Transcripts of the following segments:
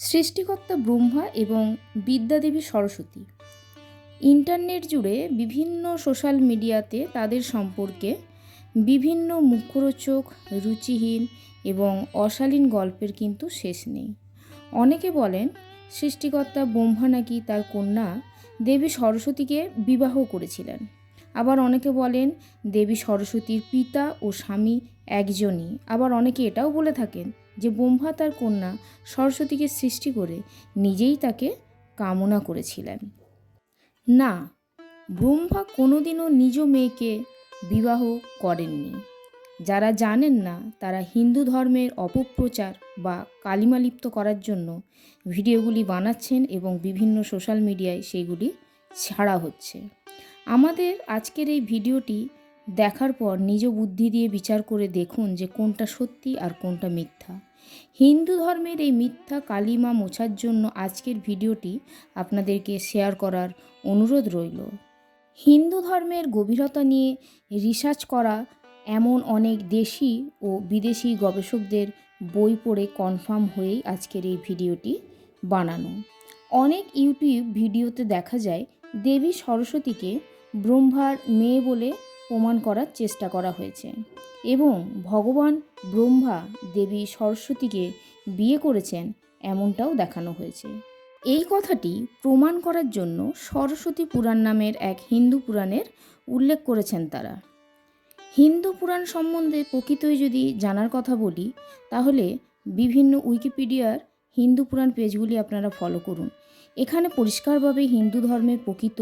সৃষ্টিকর্তা ব্রহ্মা এবং বিদ্যাদেবী সরস্বতী। ইন্টারনেট জুড়ে বিভিন্ন সোশ্যাল মিডিয়াতে তাদের সম্পর্কে বিভিন্ন মুখরোচক, রুচিহীন এবং অশালীন গল্পের কিন্তু শেষ নেই। অনেকে বলেন, সৃষ্টিকর্তা ব্রহ্মা নাকি তার কন্যা দেবী সরস্বতীকে বিবাহ করেছিলেন। আবার অনেকে বলেন, দেবী সরস্বতীর পিতা ও স্বামী একজনই। আবার অনেকে এটাও বলে থাকেন যে ব্রহ্মা তার কন্যা সরস্বতীকে সৃষ্টি করে নিজেই তাকে কামনা করেছিলেন। না, ব্রহ্মা কোনোদিনও নিজ মেয়েকে বিবাহ করেননি। যারা জানেন না, তারা হিন্দু ধর্মের অপপ্রচার বা কালিমালিপ্ত করার জন্য ভিডিওগুলি বানাচ্ছেন এবং বিভিন্ন সোশ্যাল মিডিয়ায় সেইগুলি ছাড়া হচ্ছে। আমাদের আজকের এই ভিডিওটি দেখার পর নিজ বুদ্ধি দিয়ে বিচার করে দেখুন যে কোনটা সত্যি আর কোনটা মিথ্যা। হিন্দু ধর্মের এই মিথ্যা কালিমা মোছার জন্য আজকের ভিডিওটি আপনাদেরকে শেয়ার করার অনুরোধ রইল। হিন্দু ধর্মের গভীরতা নিয়ে রিসার্চ করা এমন অনেক দেশি ও বিদেশি গবেষকদের বই পড়ে কনফার্ম হয়েই আজকের এই ভিডিওটি বানানো। অনেক ইউটিউব ভিডিওতে দেখা যায় দেবী সরস্বতীকে ব্রহ্মার মেয়ে বলে প্রমাণ করার চেষ্টা করা হয়েছে এবং ভগবান ব্রহ্মা দেবী সরস্বতীকে বিয়ে করেছেন এমনটাও দেখানো হয়েছে। এই কথাটি প্রমাণ করার জন্য সরস্বতী পুরাণ নামের এক হিন্দু পুরাণের উল্লেখ করেছেন তারা। হিন্দু পুরাণ সম্বন্ধে প্রকৃতই যদি জানার কথা বলি, তাহলে বিভিন্ন উইকিপিডিয়ার হিন্দু পুরাণ পেজগুলি আপনারা ফলো করুন। এখানে পরিষ্কারভাবে হিন্দু ধর্মের প্রকৃত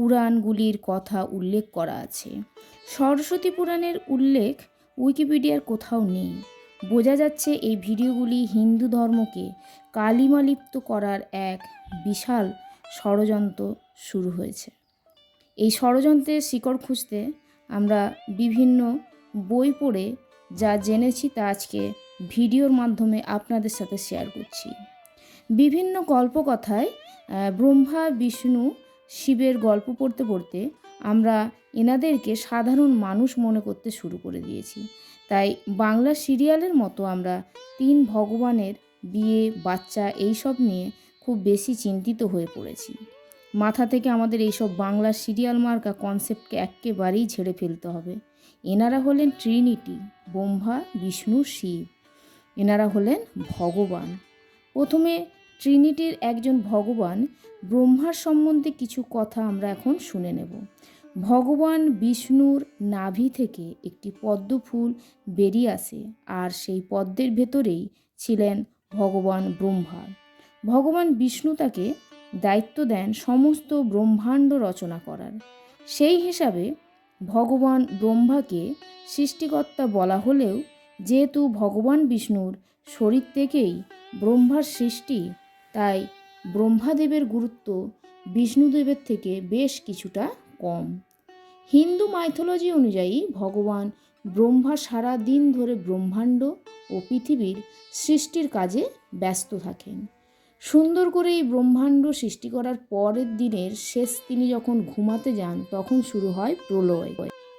পুরাণগুলির কথা উল্লেখ করা আছে। সরস্বতী পুরাণের উল্লেখ উইকিপিডিয়ার কোথাও নেই। বোঝা যাচ্ছে এই ভিডিওগুলি হিন্দু ধর্মকে কালিমালিপ্ত করার এক বিশাল ষড়যন্ত্র শুরু হয়েছে। এই ষড়যন্ত্রের শিকড় খুঁজতে আমরা বিভিন্ন বই পড়ে যা জেনেছি তা আজকে ভিডিওর মাধ্যমে আপনাদের সাথে শেয়ার করছি। বিভিন্ন গল্পকথায় ব্রহ্মা, বিষ্ণু শিবের গল্প পড়তে পড়তে আমরা এনাদেরকে সাধারণ মানুষ মনে করতে শুরু করে দিয়েছি। তাই বাংলা সিরিয়ালের মতো আমরা তিন ভগবানের বিয়ে, বাচ্চা এইসব নিয়ে খুব বেশি চিন্তিত হয়ে পড়েছি। মাথা থেকে আমাদের এইসব বাংলা সিরিয়াল মার্কা কনসেপ্টকে একেবারেই ছেড়ে ফেলতে হবে। এনারা হলেন ট্রিনিটি, ব্রহ্মা, বিষ্ণু, শিব। এনারা হলেন ভগবান। প্রথমে ট্রিনিটির একজন ভগবান, ব্রহ্মার সম্বন্ধে কিছু কথা আমরা এখন শুনে নেব। ভগবান বিষ্ণুর নাভি থেকে একটি পদ্ম ফুল বেরিয়ে আসে আর সেই পদ্মের ভেতরেই ছিলেন ভগবান ব্রহ্মা। ভগবান বিষ্ণু তাকে দায়িত্ব দেন সমস্ত ব্রহ্মাণ্ড রচনা করার। সেই হিসাবে ভগবান ব্রহ্মাকে সৃষ্টিকর্তা বলা হলেও যেহেতু ভগবান বিষ্ণুর শরীর থেকেই ব্রহ্মার সৃষ্টি তাই ব্রহ্মাদেবের গুরুত্ব বিষ্ণুদেবের থেকে বেশ কিছুটা কম। হিন্দু মাইথোলজি অনুযায়ী ভগবান ব্রহ্মা সারা দিন ধরে ব্রহ্মাণ্ড ও পৃথিবীর সৃষ্টির কাজে ব্যস্ত থাকেন। সুন্দর করে এই ব্রহ্মাণ্ড সৃষ্টি করার পরের দিনের শেষ তিনি যখন ঘুমাতে যান, তখন শুরু হয় প্রলয়।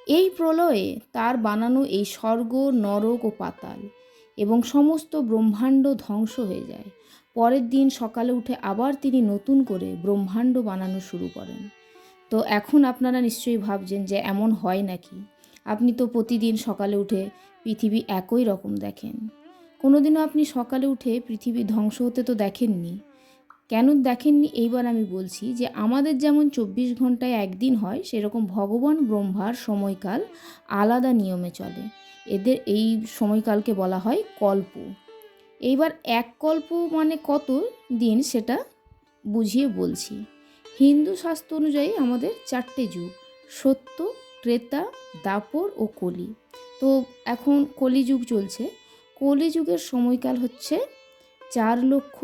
এই প্রলয়ে তার বানানো এই স্বর্গ, নরক ও পাতাল এবং সমস্ত ব্রহ্মাণ্ড ধ্বংস হয়ে যায়। পরের দিন সকালে উঠে আবার তিনি নতুন করে ব্রহ্মাণ্ড বানানো শুরু করেন। তো এখন আপনারা নিশ্চয়ই ভাবছেন যে এমন হয় নাকি? আপনি তো প্রতিদিন সকালে উঠে পৃথিবী একই রকম দেখেন। কোনোদিনও আপনি সকালে উঠে পৃথিবী ধ্বংস হতে তো দেখেননি। কেন দেখেননি? এইবার আমি বলছি যে আমাদের যেমন চব্বিশ ঘন্টায় একদিন হয়, সেরকম ভগবান ব্রহ্মার সময়কাল আলাদা নিয়মে চলে। এদের এই সময়কালকে বলা হয় কল্প। এইবার এক কল্প মানে কত দিন সেটা বুঝিয়ে বলছি। হিন্দু শাস্ত্র অনুযায়ী আমাদের চারটে যুগ, সত্য ক্রেতা দাপর ও কলি। তো এখন কলিযুগ চলছে। কলিযুগের সময়কাল হচ্ছে চার লক্ষ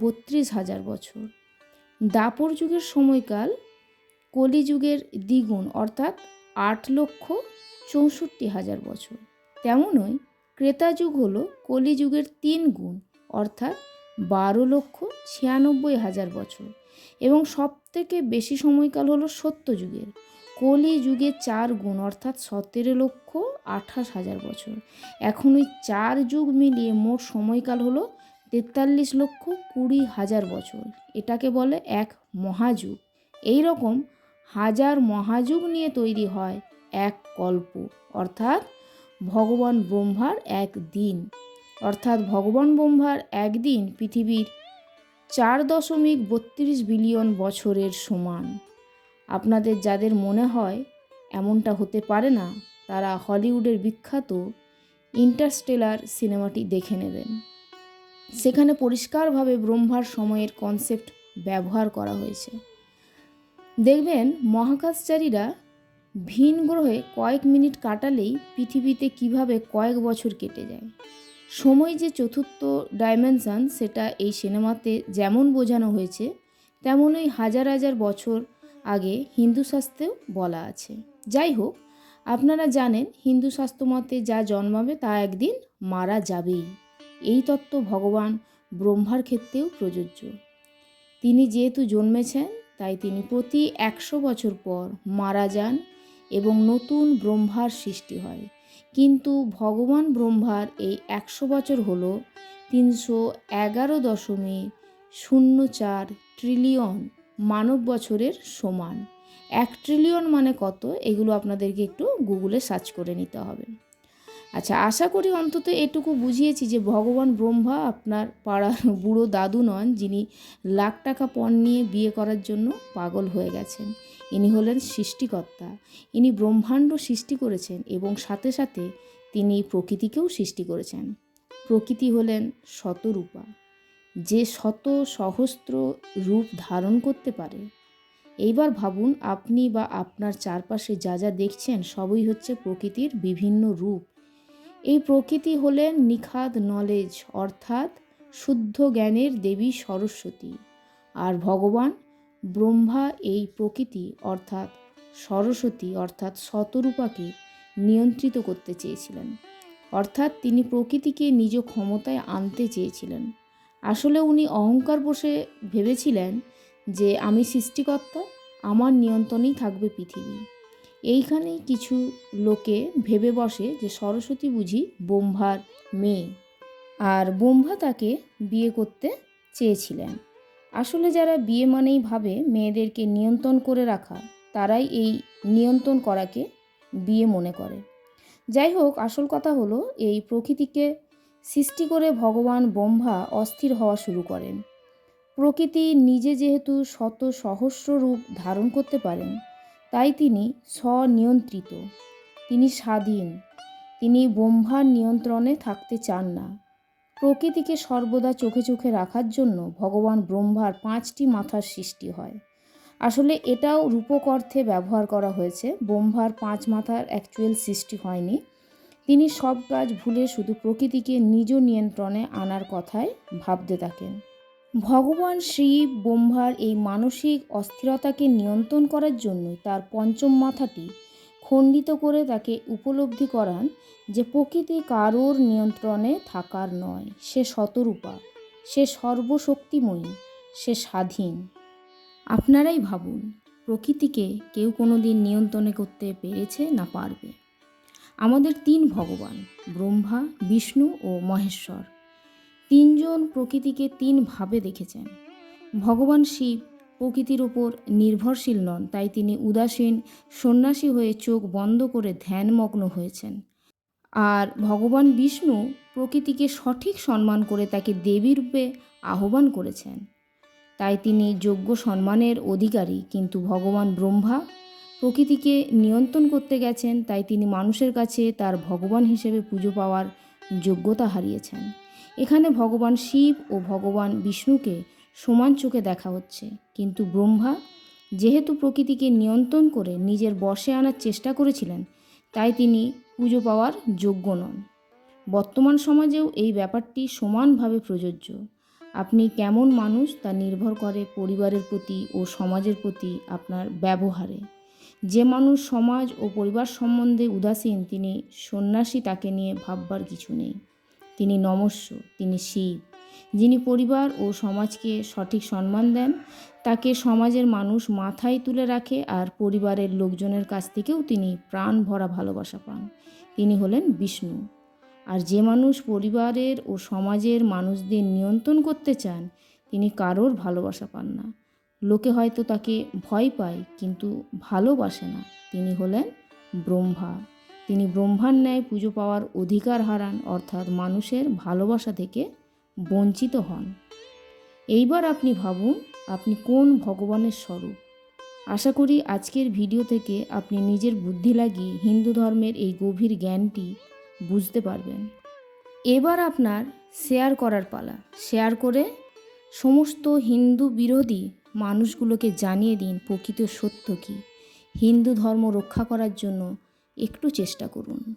বত্রিশ হাজার বছর। দাপর যুগের সময়কাল কলিযুগের দ্বিগুণ, অর্থাৎ আট লক্ষ চৌষট্টি হাজার বছর। তেমনই ক্রেতা যুগ হলো কলিযুগের তিন গুণ, অর্থাৎ বারো লক্ষ ছিয়ানব্বই হাজার বছর। এবং সবথেকে বেশি সময়কাল হলো সত্য যুগের কলি যুগে চার গুণ, অর্থাৎ সতেরো লক্ষ আঠাশ হাজার বছর। এখন ওই চার যুগ মিলিয়ে মোট সময়কাল হলো তেতাল্লিশ লক্ষ কুড়ি হাজার বছর। এটাকে বলে এক মহাযুগ। এই রকম হাজার মহাযুগ নিয়ে তৈরি হয় এক কল্প, অর্থাৎ ভগবান ব্রহ্মার এক দিন অর্থাৎ ভগবান ব্রহ্মার একদিন পৃথিবীর চার দশমিক বত্রিশ বিলিয়ন বছরের সমান। আপনাদের যাদের মনে হয় এমনটা হতে পারে না, তারা হলিউডের বিখ্যাত ইন্টারস্টেলার সিনেমাটি দেখে নেবেন। সেখানে পরিষ্কারভাবে ব্রহ্মার সময়ের কনসেপ্ট ব্যবহার করা হয়েছে। দেখবেন মহাকাশচারীরা ভিন গ্রহে কয়েক মিনিট কাটালেই পৃথিবীতে কীভাবে কয়েক বছর কেটে যায়? সময় যে চতুর্থ ডাইমেনশন সেটা এই সিনেমাতে যেমন বোঝানো হয়েছে, তেমনই হাজার হাজার বছর আগে হিন্দু শাস্ত্রেও বলা আছে। যাই হোক, আপনারা জানেন হিন্দু শাস্ত্র মতে যা জন্মাবে তা একদিন মারা যাবেই। এই তত্ত্ব ভগবান ব্রহ্মার ক্ষেত্রেও প্রযোজ্য। তিনি যেহেতু জন্মেছেন, তাই তিনি প্রতি একশো বছর পর মারা যান। এবং নতুন ব্রহ্মার সৃষ্টি হয়। কিন্তু ভগবান ব্রহ্মার এই একশো বছর হল তিনশো এগারো দশমিক শূন্য চার ট্রিলিয়ন মানব বছরের সমান। এক ট্রিলিয়ন মানে কত? এগুলো আপনাদেরকে একটু গুগলে সার্চ করে নিতে হবে। আচ্ছা আশা করি অন্তত এটুকু বুঝিয়েছি যে ভগবান ব্রহ্মা আপনার পাড়ার বুড়ো দাদু নন, যিনি লাখ টাকা পণ নিয়ে বিয়ে করার জন্য পাগল হয়ে গেছেন। ইনি হলেন সৃষ্টিকর্তা। ইনি ব্রহ্মাণ্ড সৃষ্টি করেছেন এবং সাথে সাথে তিনি প্রকৃতিকেও সৃষ্টি করেছেন। প্রকৃতি হলেন শতরূপা। যে শত সহস্র রূপ ধারণ করতে পারে। এইবার ভাবুন, আপনি বা আপনার চারপাশে যা যা দেখছেন, সবই হচ্ছে প্রকৃতির বিভিন্ন রূপ। এই প্রকৃতি হলেন নিখাদ নলেজ, অর্থাৎ শুদ্ধ জ্ঞানের দেবী সরস্বতী। আর ভগবান ব্রহ্মা এই প্রকৃতি অর্থাৎ সরস্বতী অর্থাৎ শতরূপাকে নিয়ন্ত্রিত করতে চেয়েছিলেন। অর্থাৎ তিনি প্রকৃতিকে নিজ ক্ষমতায় আনতে চেয়েছিলেন। আসলে উনি অহংকার বসে ভেবেছিলেন যে, আমি সৃষ্টিকর্তা, আমার নিয়ন্ত্রণেই থাকবে পৃথিবী। এইখানেই কিছু লোকে ভেবে বসে যে, সরস্বতী বুঝি ব্রহ্মার মেয়ে। আর ব্রহ্মা তাকে বিয়ে করতে চেয়েছিলেন। আসলে যারা বিয়ে মানেই ভাবে মেয়েদেরকে নিয়ন্ত্রণ করে রাখা, তারাই এই নিয়ন্ত্রণ করাকে বিয়ে মনে করে। যাই হোক, আসল কথা হলো এই প্রকৃতিকে সৃষ্টি করে ভগবান ব্রহ্মা অস্থির হওয়া শুরু করেন। প্রকৃতি নিজে যেহেতু শত সহস্র রূপ ধারণ করতে পারেন, তাই তিনি স্বনিয়ন্ত্রিত। তিনি স্বাধীন। তিনি ব্রহ্মার নিয়ন্ত্রণে থাকতে চান না। প্রকৃতিকে সর্বদা চোখে চোখে রাখার জন্য ভগবান ব্রহ্মার পাঁচটি মাথার সৃষ্টি হয়। আসলে এটাও রূপক অর্থে ব্যবহার করা হয়েছে। ব্রহ্মার পাঁচ মাথার অ্যাকচুয়াল সৃষ্টি হয়নি। তিনি সব কাজ ভুলে শুধু প্রকৃতিকে নিজ নিয়ন্ত্রণে আনার কথাই ভাবতে থাকেন। ভগবান শিব ব্রহ্মার এই মানসিক অস্থিরতাকে নিয়ন্ত্রণ করার জন্য তার পঞ্চম মাথাটি খণ্ডিত করে তাকে উপলব্ধি করান যে প্রকৃতি কারোর নিয়ন্ত্রণে থাকার নয়, সে শতরূপা, সে সর্বশক্তিময়ী, সে স্বাধীন। আপনারাই ভাবুন, প্রকৃতিকে কেউ কোনো দিন নিয়ন্ত্রণে করতে পেরেছে না পারবে। আমাদের তিন ভগবান, ব্রহ্মা, বিষ্ণু ও মহেশ্বর। তিনজন প্রকৃতিকে তিনভাবে দেখেছেন। ভগবান শিব প্রকৃতির উপর নির্ভরশীল নন, তাই তিনি উদাসীন, সন্ন্যাসী হয়ে চোখ বন্ধ করে ধ্যানমগ্ন হয়েছেন। আর ভগবান বিষ্ণু প্রকৃতিকে সঠিক সম্মান করে তাকে দেবী রূপে আহ্বান করেছেন। তাই তিনি যোগ্য সম্মানের অধিকারী, কিন্তু ভগবান ব্রহ্মা প্রকৃতিকে নিয়ন্ত্রণ করতে গেছেন, তাই তিনি মানুষের কাছে তার ভগবান হিসেবে পুজো পাওয়ার যোগ্যতা হারিয়েছেন। এখানে ভগবান শিব ও ভগবান বিষ্ণুকে সমান চোখে দেখা হচ্ছে। কিন্তু ব্রহ্মা, যেহেতু প্রকৃতিকে নিয়ন্ত্রণ করে নিজের বশে আনার চেষ্টা করেছিলেন, তাই তিনি পুজো পাওয়ার যোগ্য নন। বর্তমান সমাজেও এই ব্যাপারটি সমানভাবে প্রযোজ্য। আপনি কেমন মানুষ তা নির্ভর করে পরিবারের প্রতি ও সমাজের প্রতি আপনার ব্যবহারে। যে মানুষ সমাজ ও পরিবার সম্বন্ধে উদাসীন, তিনি সন্ন্যাসী তাকে নিয়ে ভাববার কিছু নেই। তিনি নমস্য, তিনি শিব। যিনি পরিবার ও সমাজকে সঠিক সম্মান দেন, তাকে সমাজের মানুষ মাথায় তুলে রাখে আর পরিবারের লোকজনের কাছ থেকেও তিনি প্রাণ ভরা ভালোবাসা পান। তিনি হলেন বিষ্ণু। আর যে মানুষ পরিবারের ও সমাজের মানুষদের নিয়ন্ত্রণ করতে চান, তিনি কারোর ভালোবাসা পান না। লোকে হয়তো তাকে ভয় পায়, কিন্তু ভালোবাসে না। তিনি হলেন ব্রহ্মা। তিনি ব্রহ্মার ন্যায় পুজো পাওয়ার অধিকার হারান, অর্থাৎ মানুষের ভালোবাসা থেকে বঞ্চিত হন। এইবার আপনি ভাবুন, আপনি কোন ভগবানের স্বরূপ। আশা করি আজকের ভিডিও থেকে আপনি নিজের বুদ্ধি লাগিয়ে হিন্দু ধর্মের এই গভীর জ্ঞানটি বুঝতে পারবেন। এবার আপনার শেয়ার করার পালা। শেয়ার করে সমস্ত হিন্দু বিরোধী মানুষগুলোকে জানিয়ে দিন প্রকৃত সত্য কী। হিন্দু ধর্ম রক্ষা করার জন্য একটু চেষ্টা করুন।